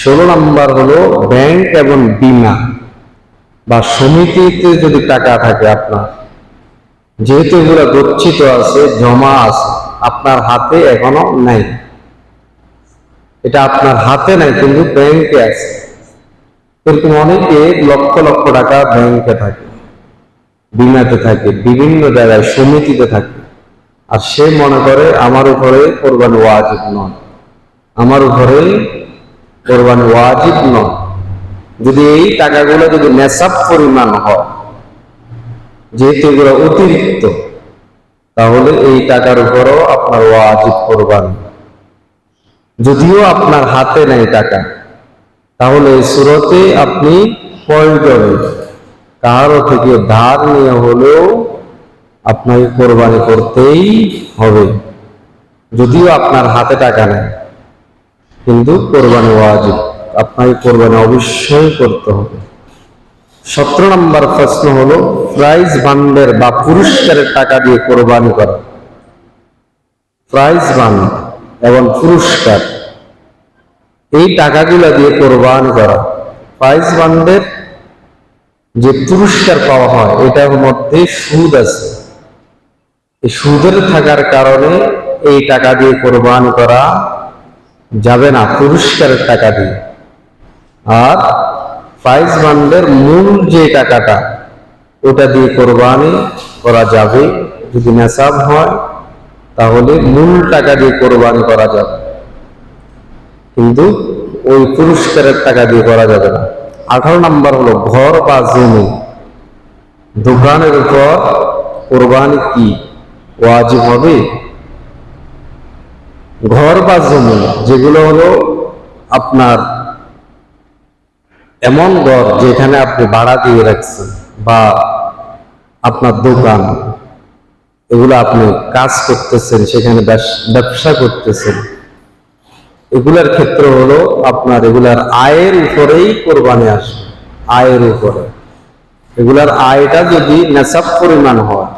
ষোলো নম্বর হলো ব্যাংক এবং বিমা বা সমিতিতে যদি টাকা থাকে আপনার, যেহেতু এগুলো গচ্ছিত আছে, জমা আছে, আপনার হাতে এখনও নাই। এটা আপনার হাতে নাই, কিন্তু ব্যাংকে আছে। এরকম অনেকে লক্ষ লক্ষ টাকা ব্যাংকে থাকে, বিমাতে থাকে, বিভিন্ন জায়গায়, সমিতিতে থাকে। আর সে মনে করে, আমার উপরে কোরবানি ওয়াজিব নয়। আমার উপরে কোরবানি ওয়াজিব নয়। যদি এই টাকাগুলো যদি নেশাব পরিমাণ হয়, যেহেতু এগুলো অতিরিক্ত, তাহলে এই টাকার উপরও আপনার ওয়াজিব কোরবানি। যদিও আপনার হাতে নেই টাকা, তাহলে সুরতে আপনি প্রয়োজনে কারও থেকে ধার নিয়ে হলেও আপনাকে কোরবানি করতেই হবে। যদিও আপনার হাতে টাকা নেই কিন্তু কোরবানি ওয়াজিব। আপনাকে কোরবানি অবশ্যই করতে হবে। সতেরো নম্বর প্রশ্ন হলো প্রাইজ ফান্ডের বা পুরস্কারের টাকা দিয়ে কোরবানি করা। প্রাইজ ফান্ড এবং পুরস্কার, এই টাকাগুলো দিয়ে কোরবানি করা। প্রাইজ ফান্ডের যে পুরস্কার পাওয়া হয়, এটার মধ্যে সুদ আছে। সুদের থাকার কারণে এই টাকা দিয়ে কোরবানি করা যাবে না, পুরস্কারের টাকা দিয়ে। আর প্রাইজ ফান্ডের মূল যে টাকাটা, ওটা দিয়ে কোরবানি করা যাবে। যদি নেশাব হয়, তাহলে মূল টাকা দিয়ে কোরবানি করা যাবে। কিন্তু ওই পুরস্কারের টাকা দিয়ে করা যাবে না। আঠারো নম্বর হলো ঘর বা জমি। দোকানের উপর কোরবানি কি ওয়াজিব হবে? ঘর বা জমি, যেগুলো হলো আপনার এমন ঘর যেখানে আপনি ভাড়া দিয়ে রাখছেন বা আপনার দোকান, এগুলো আপনি কাজ করতেছেন, সেখানে ব্যবসা করতেছেন, এগুলার ক্ষেত্রে হলো আপনার এগুলার আয়ের উপরেই কোরবানি আসবে, আয়ের উপরে। এগুলার আয়টা যদি নেশাব পরিমাণ হয়,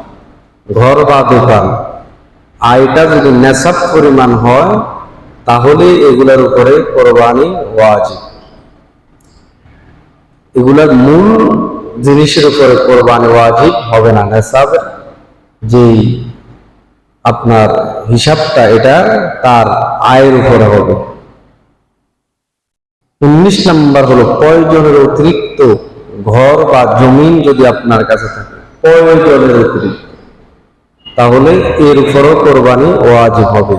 ঘর বা দোকান আয়টা যদি নেশাব পরিমাণ হয়, তাহলে এগুলার উপরে কোরবানি ওয়াজিব। এগুলার মূল জিনিসের উপরে কোরবানি ওয়াজিব হবে না। নেশাবের যেই আপনার হিসাবটা, এটা তার আয়ের উপরে হবে। উনিশ নাম্বার হলো প্রয়োজনের অতিরিক্ত ঘর বা জমিন যদি আপনার কাছে থাকে, প্রয়োজনের অতিরিক্ত। তাহলে এর উপরও কোরবানি ওয়াজিব হবে।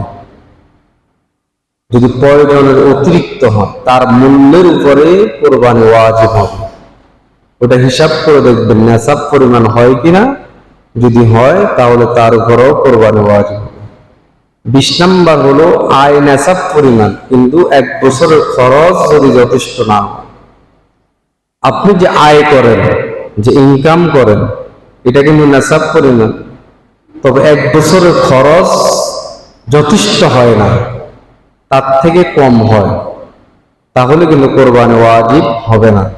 যদি প্রয়োজনের অতিরিক্ত হয়, তার মূল্যের উপরে কোরবানি ওয়াজিব হবে। ওটা হিসাব করে দেখবেন, নেশাব পরিমাণ হয় কিনা? যদি হয়, তাহলে তার উপরও কোরবানি ওয়াজিব হবে। বিশ নাম্বার হলো আয় নেশাব পরিমাণ, কিন্তু এক বছরের খরচ যদি যথেষ্ট না আপনি যে আয় করেন, যে ইনকাম করেন, এটা কিন্তু নেশাব পরিমাণ। তবে এক বছরের খরচ যথেষ্ট হয় না। তার থেকে কম হয়। তাহলে কিন্তু কোরবানি ওয়াজিব হবে না।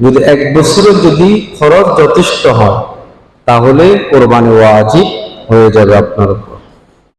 যদি এক বছরের যদি খরচ যথেষ্ট হয়, তাহলে কোরবানি ওয়াজিব হয়ে যাবে আপনার উপর।